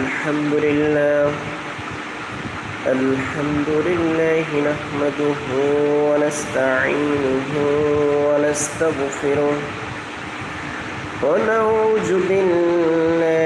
الحمد لله الحمد لله نحمده ونستعينه ونستغفره ونعوذ بالله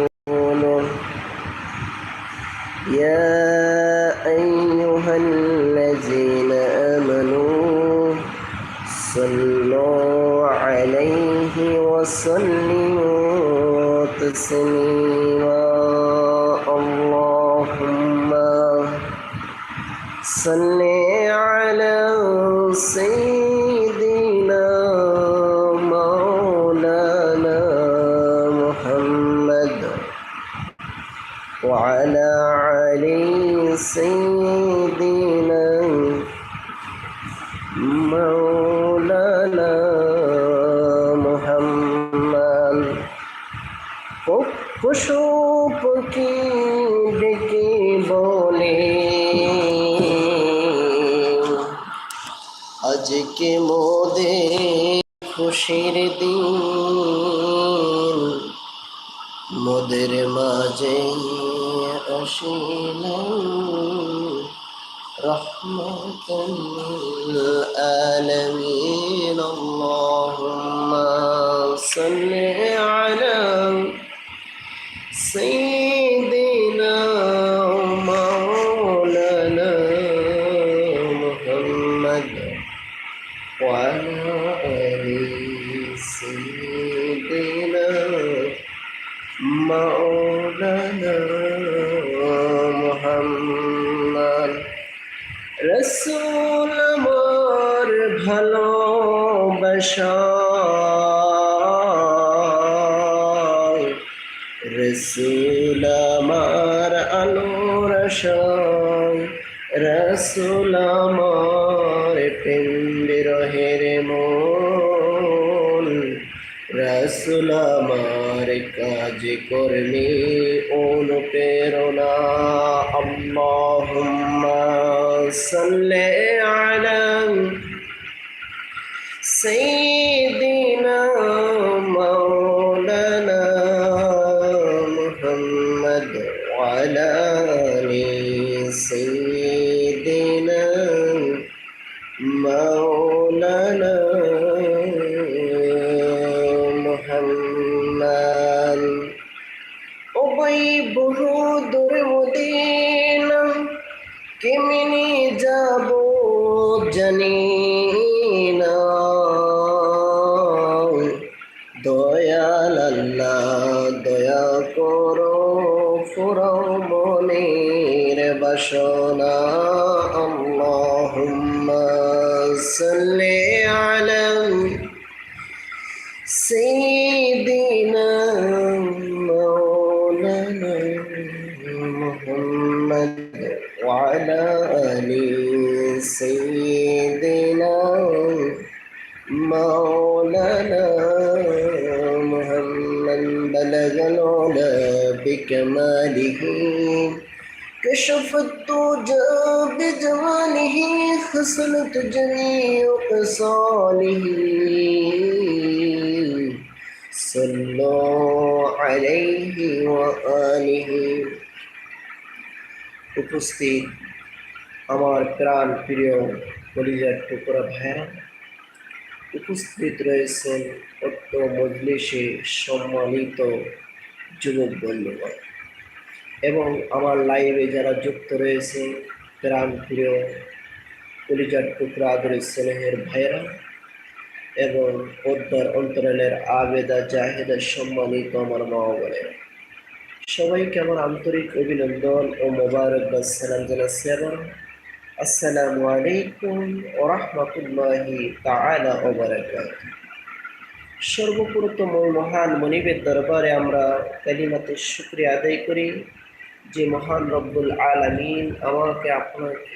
تسليما اللهم صل على سيدنا مولانا محمد وعلى علي سيدنا আজকে মোদে খুশির দিন মোদের মাঝে আসিল رحمة للعالمين اللهم صل রসুল আমার কাজ কর্মী অনুপ্রেরণা। আল্লাহুম্মা সাল্লি कमालिहू कशफत तो जब जवानी खसल तुझनी कसौली सल्लो अलैहि वालिहि উপস্থিত আমার প্রাণ প্রিয় কলিজার টুকরা ভাইরা উপস্থিত রয়েছেন অত্য মজলিসে সম্মানিত যুবক বন্ধুগণ। এবং আমার লাইভে যারা যুক্ত রয়েছে প্রাণ প্রিয় টুকরা আদরের স্নেহের ভাইরা এবং পদ্মার অন্তরালের আবেদা জাহেদা সম্মানিত আমার মা বলে সবাইকে আমার আন্তরিক অভিনন্দন ও মোবারকবাদ সালাম জানাচ্ছি এবং আসসালামু আলাইকুম ও রহমতুল্লাহি তাআলা ও বারাকাতুহু। সর্বপ্রথম ওই মহান মনিবের দরবারে আমরা কালিমাতে শুক্রিয়া আদায় করি যে মহান রব্বুল আলামিন আমাকে আপনাকে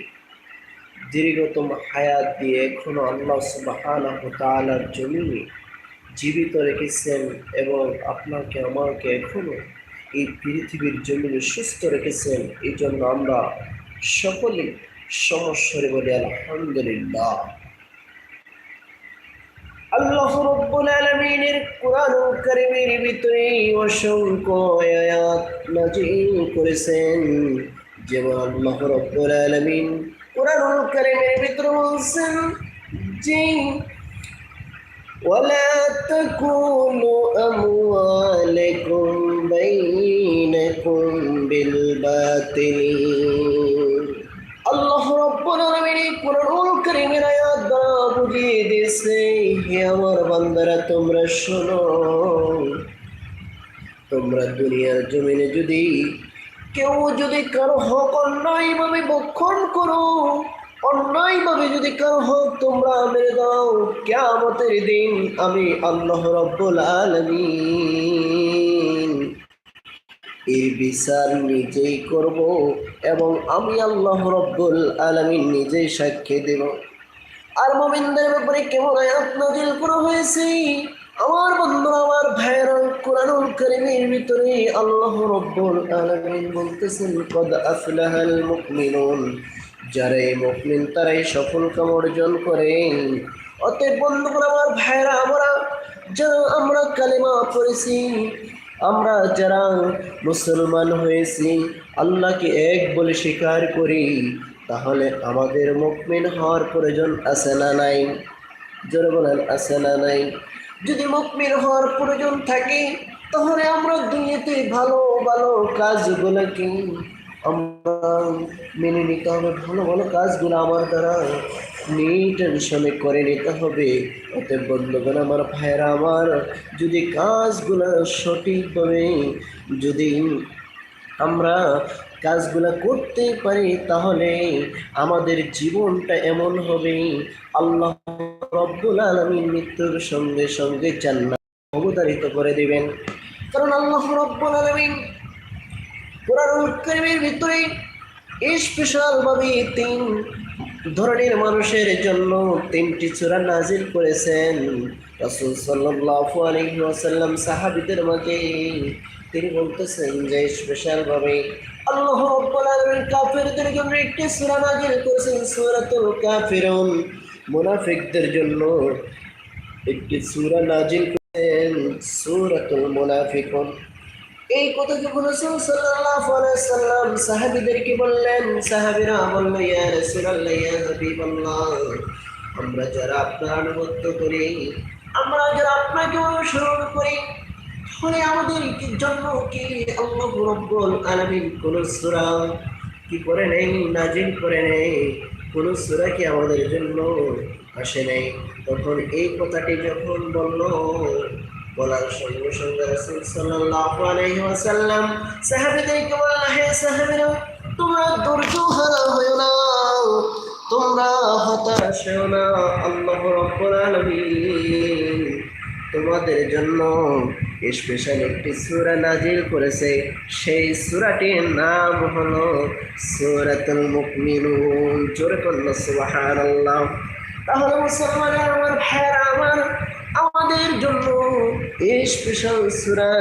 দীর্ঘতম হায়াত দিয়ে এখনও আল্লাহ সুবাহানাহ তাআলার জমিনে জীবিত রেখেছেন এবং আপনাকে, আমাকে এখনও এই পৃথিবীর জমিনে সুস্থ রেখেছেন। এই জন্য আমরা সকলেই সমস্যারে বলি, আলহামদুলিল্লাহ। আল্লাহ রব্বুল আলামিনের কোরআন কারীমের ভিতরে অসংখ্য আয়াত নাজিল করেছেন যেমন আল্লাহ রব্বুল আলামিন কোরআন কারীমের ভিতরে বলছেন যে ولا تكونوا أموالكم بينكم بالباطل আল্লাহ রব্বুল আলামিন এই কোরআনুল কারীমের বুঝিয়ে দিয়েছে আমার তোমরা শোনো। তোমরা দুনিয়ার জমিনে যদি কেউ যদি কারও অন্যায়ভাবে বক্ষণ করো, অন্যায়ভাবে যদি কারও তোমরা মেরে দাও, কেয়ামতের দিন আমি আল্লাহ রব্বুল আলামিন এর বিচার নিজেই করব এবং আমি আল্লাহ রব্বুল আলামিন নিজেই সাক্ষী দেব। আর মোমিনদের ব্যাপারে কেমন আয়াত নাজিল করা হয়েছে। আমার বন্ধুরা, আমার ভাইয়েরা, কোরআনুল করিমের ভিতরে আল্লাহ রব্বুল আলামিন বলতেছেন, কদ আফলাহাল মুমিনুন যারা এই মুমিন তারাই সফল কাম অর্জন করে। অতএব বন্ধুরা আমার ভাইয়েরা, আমরা যারা আমরা কালেমা পড়েছি, আমরা যারা মুসলমান হয়েছি, আল্লাহকে এক বলে স্বীকার করি। তাহলে আমাদের মুকমিন হওয়ার প্রয়োজন আছে না নাই? জোরে বলেন, আছে না নাই? যদি মুকমিন হওয়ার প্রয়োজন থাকে, তাহলে আমরা দুনিয়াতে ভালো ভালো কাজগুলোকে আমরা মেনে নিতে হবে, ভালো ভালো কাজগুলো আমার দ্বারা নিটেনশনে করে নিতে হবে। অতএব বন্ধুগণ, আমার ভাইয়েরা, আমার যদি কাজগুলো সঠিকভাবে যদি আমরা কাজগুলো করতে পারি, তাহলে আমাদের জীবনটা এমন হবে। আল্লাহ রব্বুল আলমীর মৃত্যুর সঙ্গে সঙ্গে জান্নাত অবতারিত করে দিবেন। কারণ আল্লাহ রব্বুল আলমিন কারীমের ভিতরে স্পেশালভাবে তিন ধরনের মানুষের জন্য তিনটি চূড়া নাজিল করেছেন। রাসূল আলাইহি ওয়াসাল্লাম সাহাবীদের মাঝে তিনি বলতেছেন যে স্পেশালভাবে আল্লাহ রাব্বুল আলামিন কাফেরদের জন্য একটি সূরা নাজিল করেছেন, সূরাতুল কাফিরুন। মুনাফিকদের জন্য একটি সূরা নাজিল করেছেন সূরাতুল মুনাফিকুন। এই কথা যখন রাসূল সাল্লাল্লাহু আলাইহি সাল্লাম সাহাবীদেরকে বললেন? সাহাবীরা বলল ইয়া রাসূলুল্লাহ, ইয়া হাবিবাল্লাহ, আমরা যারা আপনার আনুগত্য করি, আমরা যারা আপনাকে অনুসরণ করি তাহলে আমাদের জন্য কি? আল্লাহ রব্বুল আলামিন কোন সূরা কি করে নেই নাজিল করে নেই? কোন সূরা কি আমাদের জন্য আসে নেই? তখন এই কথাটি যখন বলল, বলার সঙ্গে সঙ্গে রাসূল সাল্লাল্লাহু আলাইহি ওয়াসাল্লাম সাহাবীদেরকে বললেন হে সাহাবীরা, তোমরা ধৈর্য হারা হয়ো না তোমরা হতাশ হয়ো না, আল্লাহ রাব্বুল আলামিন। তোমাদের জন্য স্পেশাল একটি সুরা নাজিল করেছে। সেই সুরাটির নাম হলো সুরাতুল মুকমিনুন জোরে করল সুবাহ তাহলে মুসলমানের আমার ভাইয়ের, আমার আমাদের জন্য এই স্পেশাল সুরা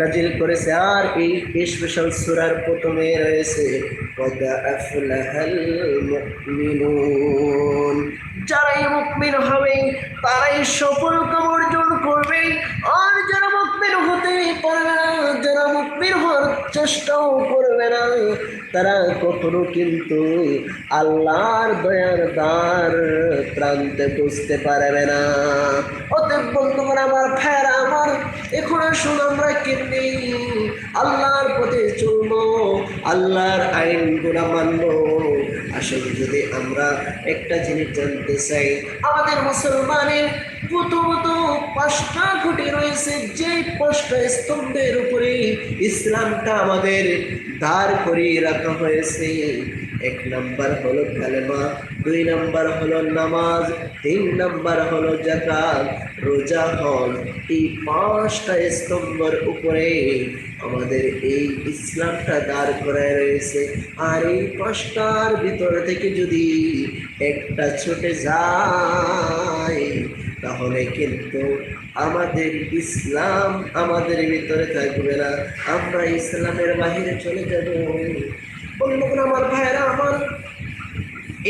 নাজিল করেছে। আর এই স্পেশাল সুরার প্রথমে রয়েছে যারাই মুকমিন হবে, তারাই সফল অর্জন করবে। আর যারা মুকমিন হতে পারবে না, যারা মুকমিন হওয়ার চেষ্টাও করবে না, তারা কখনো কিন্তু আল্লাহর দয়ার দ্বার প্রান্তে বুঝতে পারবে না। অতএব বন্ধুগণ, আমার ফের আমার এখন আসুন আমরা কেমনি আল্লাহর পথে চলবো আল্লাহর আইনগুলা মানবো আসলে যদি আমরা একটা জিনিস জানতে চাই, আমাদের মুসলমানের প্রথমত পাঁচটা খুঁটি রয়েছে যে পাঁচটা স্তম্ভের উপরে ইসলামটা আমাদের দাঁড় করিয়ে রাখা হয়েছে। এক নম্বর হলো কালেমা দুই নম্বর হলো নামাজ, তিন নম্বর হলো জাকাত রোজা হল এই পাঁচটা স্তম্ভের উপরে আমাদের এই ইসলামটা দাঁড় করায় রয়েছে। আর এই পাঁচটার ভিতর থেকে যদি একটা ছুটে যায়, তাহলে কিন্তু আমাদের ইসলাম আমাদের ভিতরে থাকবে না। আমরা ইসলামের বাহিরে চলে যাব। বন্ধুগণ আমার ভাইরা আমার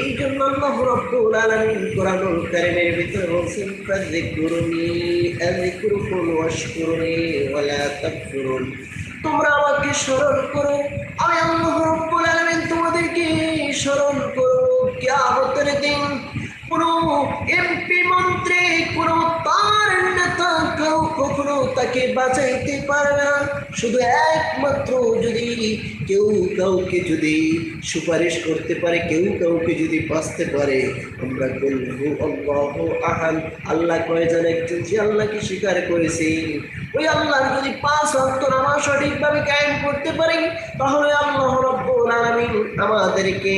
এই জন্য আল্লাহ রব্বুল আলামিন কোরআনুল কারীমের ভিতরে বলছেন, ফাযকুরুনি, আযকুরুকুম ওয়াশকুরুনি ওয়ালা তাকফুরুন। তোমরা আমাকে স্মরণ করো। আমি আল্লাহ রব্বুল আলামিন, তোমাদেরকে স্মরণ করব কিয়ামতের দিন কোনো এমপি মন্ত্রী, কোনো তাকে বাঁচাইতে পারবে না। শুধু একমাত্র যদি কেউ কাউকে যদি সুপারিশ করতে পারে, কেউ কাউকে যদি বাঁচতে পারে, আমরা বলব, আল্লাহ আহান আল্লাহ কয়েকজন একজন যে আল্লাহকে স্বীকার করেছে, ওই আল্লাহ যদি পাঁচ অক্ত নামাজ সঠিকভাবে কায়েম করতে পারি, তাহলে আল্লাহ রব্বুল আলামিন আমাদেরকে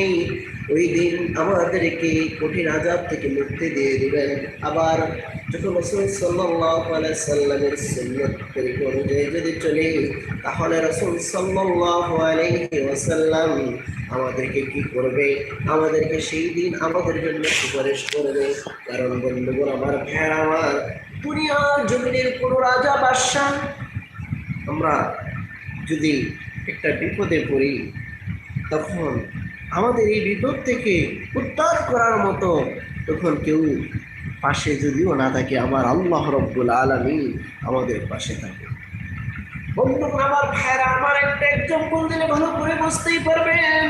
ওই দিন আমাদেরকে কঠিন আজাব থেকে মুক্তি দিয়ে দিবেন। আবার যখন রসুল সাল্লাহ সাল্লামের সুন্নত তরিকা অনুযায়ী যদি চলে, তাহলে রসুল সাল্লাহ ওয়াসাল্লাম আমাদেরকে কি করবে? আমাদেরকে সেই দিন আমাদের জন্য সুপারিশ করবে। কারণ বন্ধুগণ, আমার ভেড় আমার দুনিয়ার জমিনের কোনো রাজা বাদশাহ, আমরা যদি একটা বিপদে পড়ি, তখন আমাদের এই বিপদ থেকে উদ্ধার করার মতো তখন কেউ পাশে যদিও না থাকে আমার আল্লাহ রব্বুল আলমী আমাদের পাশে থাকে। আমার ভাইরা আমার একটা এক্সাম্পল দিলে ভালো করে বুঝতেই পারবেন।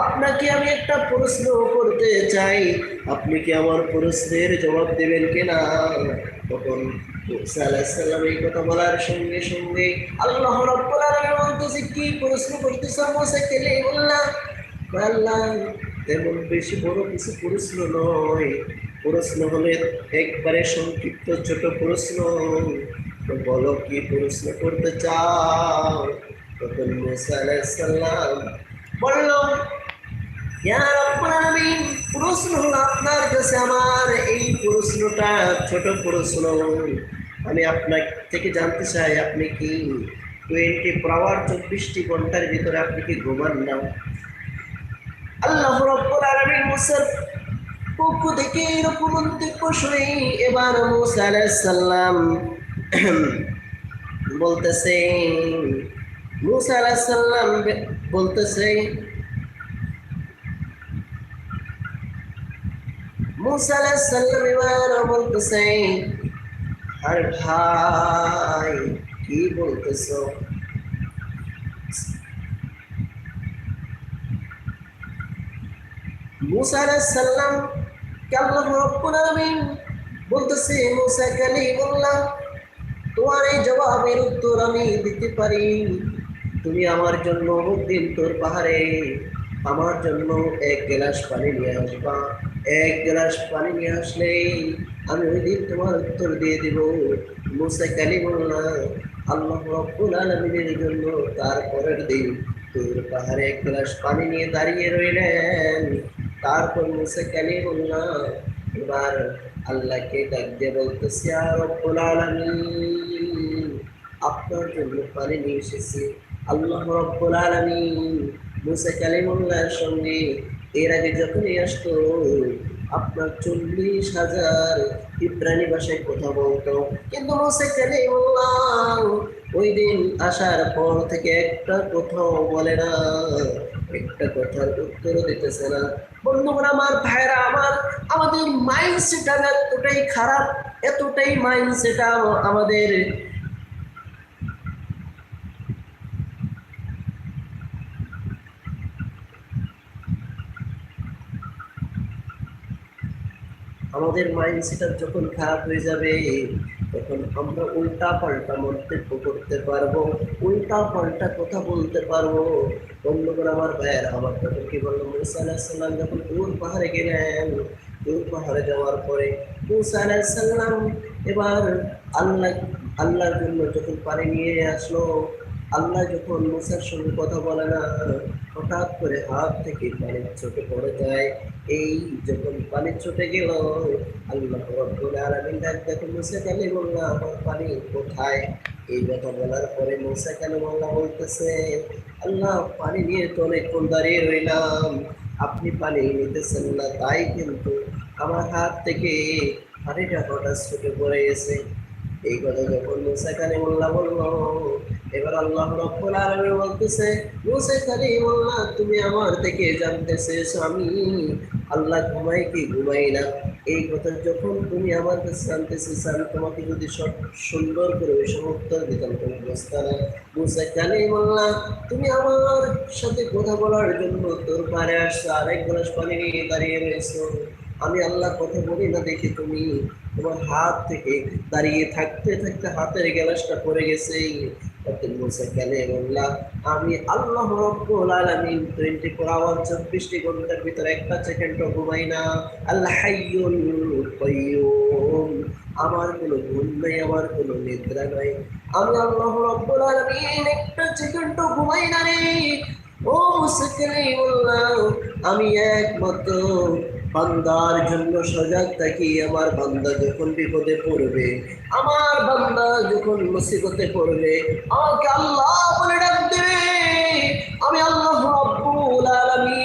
আপনাকে আমি একটা প্রশ্ন করতে চাই, আপনি কি আমার প্রশ্নের জবাব দেবেন কিনা? তখন মুসা আলাইহিস সালাম এই কথা বলার সঙ্গে সঙ্গে আল্লাহ রাব্বুল আলামিন বলতেছে, কি প্রশ্ন করতেছ মুসা কেলে বললাম আল্লাহ, তেমন বেশি বড় কিছু প্রশ্ন নয়। প্রশ্ন হলে একবারে সংক্ষিপ্ত ছোট প্রশ্ন। বলো, কি প্রশ্ন করতে চাও? তখন মুসা আলাইসাল্লাম বলল রাব্বুল আলামিন প্রশ্ন হলো আপনার কাছে আমার এই প্রশ্নটা ছোট প্রশ্ন। আমি আপনার থেকে জানতে চাই, আপনি কি টোয়েন্টি ফোর আওয়ার চব্বিশটি ঘণ্টার ভিতরে আপনি কি ঘুমান না? আল্লাহ রব্বুল আলামিন মুসার পক্ষ থেকে এরকম মন্তব্য শুনে এবার মুসা আলাইহিস সালাম বলতেছে মুসা আলাইহিস সালাম বলতেছে মুসা আলাইহিস সালাম এবার বলতেছে আর ভাই কি বলতেছো মুসা সাল্লাম আল্লাহ রব্বুল আলামিন বলতেছে মুসা কালিমুল্লাহ তোমার এই জবাবের উত্তর আমি দিতে পারি তুমি আমার জন্য দিন তোর পাহাড়ে আমার জন্য এক গ্লাস পানি নিয়ে আসবা এক গ্লাস পানি নিয়ে আসলে আমি ওই দিন তোমার উত্তর দিয়ে দিব। মুসা কালিমুল্লাহ আল্লাহ রব্বুল আলমিনের জন্য তারপরের দিন তোর পাহাড়ে এক গ্লাস পানি নিয়ে দাঁড়িয়ে রইলেন। তারপর মুসা কালিমুল্লাহ এবার আল্লাহকে ডাক দিয়ে বলতেছি আর রব্বুল আলামিন, আপনার জন্য পানি নিয়ে এসেছি। আল্লাহ রব্বুল আলামিন মুসা কালিমুল্লাহর সঙ্গে এর আগে যখনই আসতো, আপনার চল্লিশ হাজার ইব্রানি ভাষায় কথা বলতো, কিন্তু ওই দিন আসার পর থেকে একটা কথাও বলে না, একটা কথার উত্তরও দিতেছে না। বন্ধুগণ, আমার ভাইরা আমার, আমাদের মাইন্ডসেট এতটাই খারাপ, এতটাই মাইন্ডসেট আমাদের আমাদের মাইন্ড সেটআপ যখন খারাপ হয়ে যাবে, তখন আমরা উল্টা পাল্টা মন্তব্য করতে পারব উল্টা পাল্টা কথা বলতে পারব। বন্ধুগণ আমার ভাইয়ের, আমার তখন কি বলল? মুসা আলাহিসাল্লাম যখন দূর পাহাড়ে গেলেন, দূর পাহাড়ে যাওয়ার পরে মুসা আলাহিসাল্লাম এবার আল্লাহ, আল্লাহর জন্য যখন পানি নিয়ে আসলো আল্লাহ যখন মুসার সঙ্গে কথা বলে না, হঠাৎ করে হাত থেকে পানির চোখে পড়ে যায়। এই যখন পানির চোখে গেল, আল্লাহ রব্বুল আলামিন ডাক দেখো, মুসা কালিমুল্লাহ আমার পানি কোথায়? এই কথা বলার পরে মুসা কালিমুল্লাহ বলতেছে, আল্লাহ, পানি নিয়ে তো অনেকক্ষণ দাঁড়িয়ে রইলাম। আপনি পানি নিতেছেন না, তাই কিন্তু আমার হাত থেকে পানিটা হঠাৎ ছুটে পড়ে গেছে। এই কথা যখন মুসা কালিমুল্লাহ বলল এবার আল্লাহ রব্বুল আলামিন বলতেছে, মুসা কালিমুল্লাহ তুমি আমার থেকে জানতে চেয়েছো আমি। আল্লাহ ঘুমাই কি? ঘুমাই না। এই কথা যখন তুমি আমার কাছে জানতে চেয়েছো, আমি তোমাকে যদি সব সুন্দর করে ওই সময় উত্তর দিতাম তুমি বুঝতে না মুসা কালিমুল্লাহ তুমি আমার সাথে কথা বলার জন্য তোর পারে আসছো, আরেক গ্লাস পানি নিয়ে দাঁড়িয়ে রয়েছো। আমি আল্লাহ কথা বলি না দেখি তুমি তোমার হাত থেকে দাঁড়িয়ে থাকতে থাকতে হাতের গ্যালাসটা পড়ে গেছে। আমি আল্লাহ রব্বুল আলামিন 24 আওয়ার 24 ঘণ্টার ভিতরে একটা সেকেন্ডও ঘুমাই না। আল্লাহ হাইয়ুল কাইয়ুম আমার কোনো ঘুম নাই, আমার কোনো নিদ্রা নাই। আমি আল্লাহ রব্বুল আলামিন একটা সেকেন্ডও ঘুমাই না রে। ও মুসকিলিমুল্লাহ আমি একমাত্র বান্দার জন্য সজাগ থাকি, আমার বান্দা যখন বিপদে পড়বে, আমার বান্দা যখন মুসিবতে পড়বে, আমাকে আল্লাহ বলে ডাক দেবে। আমি আল্লাহ রব্বুল আলামিন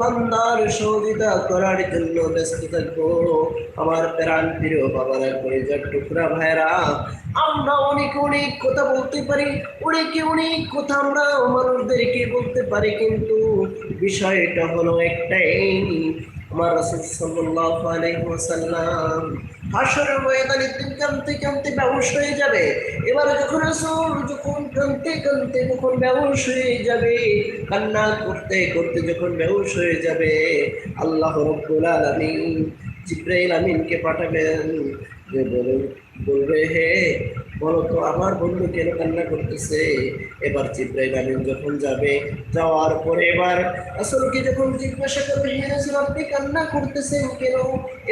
বান্দার সহযোগিতা করার জন্য ব্যস্ত থাকব। আমার প্রাণ প্রিয় বাবারা পরিচয় টুকরা ভাইরা আমরা অনেক অনেক কথা বলতে পারি, অনেকে অনেক কথা আমরা মানুষদেরকে বলতে পারি, কিন্তু বিষয়টা হলো একটাই আমার রাসূল সাল্লাল্লাহু আলাইহি ওয়াসাল্লাম হাসরের ময়দানে দিন কামতে কামতে বেহুশ হয়ে যাবে। এবার যখন রাসূল যখন কামতে কামতে যখন বেহুশ হয়ে যাবে, কান্না করতে করতে যখন বেহুশ হয়ে যাবে, আল্লাহ রব্বুল আলামিন জিব্রাইল আমিনকে পাঠাবেন। যে বলবে, হে বলো তো আমার বন্ধু কেন কান্না করতেছে? এবার জিব্রাইল আমিন যখন যাবে, যাওয়ার পরে এবার আসলকে যখন জিজ্ঞাসা করবে, হে রাসূল, আপনি কান্না করতেছেন কেন?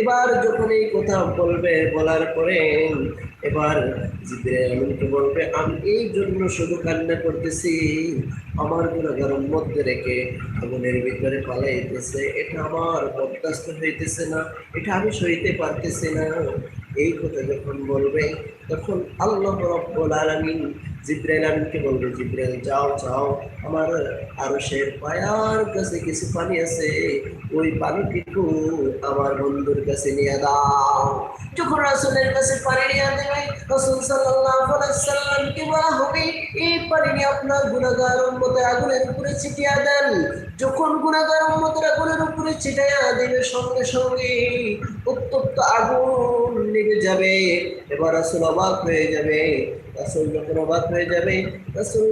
এবার যখন এই কথা বলবে, বলার পরে এবার জিব্রাইল আমিনকে বলবে, আমি এই জন্য শুধু কান্না করতেছি। আমার গুণাগার মধ্যে রেখে আগুনের ভিতরে পালাইতেছে। এটা আমার বরদাস্ত হইতেছে না। এটা আমি সইতে পারতেছি না। এই কথা যখন বলবে তখন আল্লাহ রব্বুল আলামিন জিব্রাইল আমিনকে বলবে জিব্রাইল, যাও যাও, আমার আরশের পায়ার কাছে কিছু পানি আছে, ওই পানিটুকু আমার বন্ধুর কাছে নিয়ে দাও। যখন রাসূলের কাছে পানি নিয়ে দেবে রাসূল সাল্লামকে বলা হবে, এই পানি নিয়ে আপনার গুনাহগার উম্মতের আগুনের উপরে ছিটিয়ে দেন। যখন গুনাহগার উম্মতের আগুনের উপরে ছিটাইয়া দেবে, সঙ্গে সঙ্গে উত্তপ্ত আগুন লেগে যাবে। এবার রাসূল অবাক হয়ে যাবে, রাসুল যখন অবাক হয়ে যাবে, রাসুল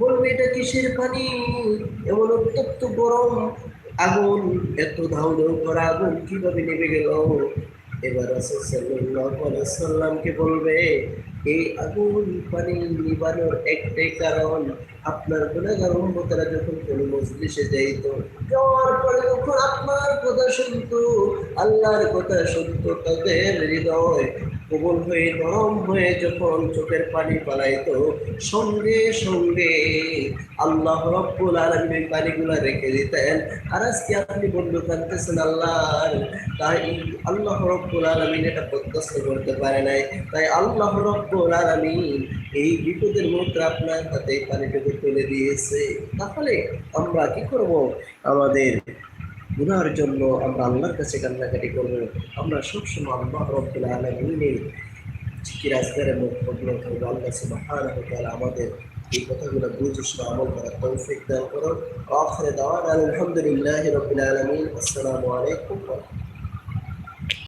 বলবে, এটা কিসের পানি? এমন অত্যন্ত গরম আগুন, এত ধাউ ধাউ করা আগুন কীভাবে নেমে গেল? এবার রাসুল সাল্লাহ বলবে, এই আগুন পানি নিবানোর একটাই কারণ আপনার গুণাগার উম্মতেরা যখন কোনো মজলিসে যাইত যাওয়ার পরে যখন আপনার কথা শুনতো, আল্লাহর কথা শুনতো, তাদের হৃদয় কোমল হয়ে, নরম হয়ে যখন চোখের পানি পালাইতো, সঙ্গে সঙ্গে আল্লাহ রব্বুল ওই পানিগুলো রেখে দিতেন। আর আজকে আপনি বন্ধু কাঁদতেছেন আল্লাহর, তাই আল্লাহ রব্বুল আলমিন এটা প্রত্যাস্ত করতে পারে নাই। তাই আল্লাহ রব্বুল আলমিন এই বিপদের মুহূর্তে আপনার হাতে এই পানিটুকু তুলে দিয়েছে। তাহলে আমরা কি করব? আমাদের গুনার জন্য আমরা আল্লাহর কাছে কান্নাকাটি করব। আমরা সবসময় আল্লাহ রব্বুল আলমিনের জিকির আজগারের মুখ পবিত্র করব। আল্লাহ তাআলা আমাদের এই কথাগুলো বুঝে শুনে আমল করার তৌফিক দান করুন। আখিরে দাওয়ানা আলহামদুলিল্লাহি রাব্বিল আলামিন। আসসালামু আলাইকুম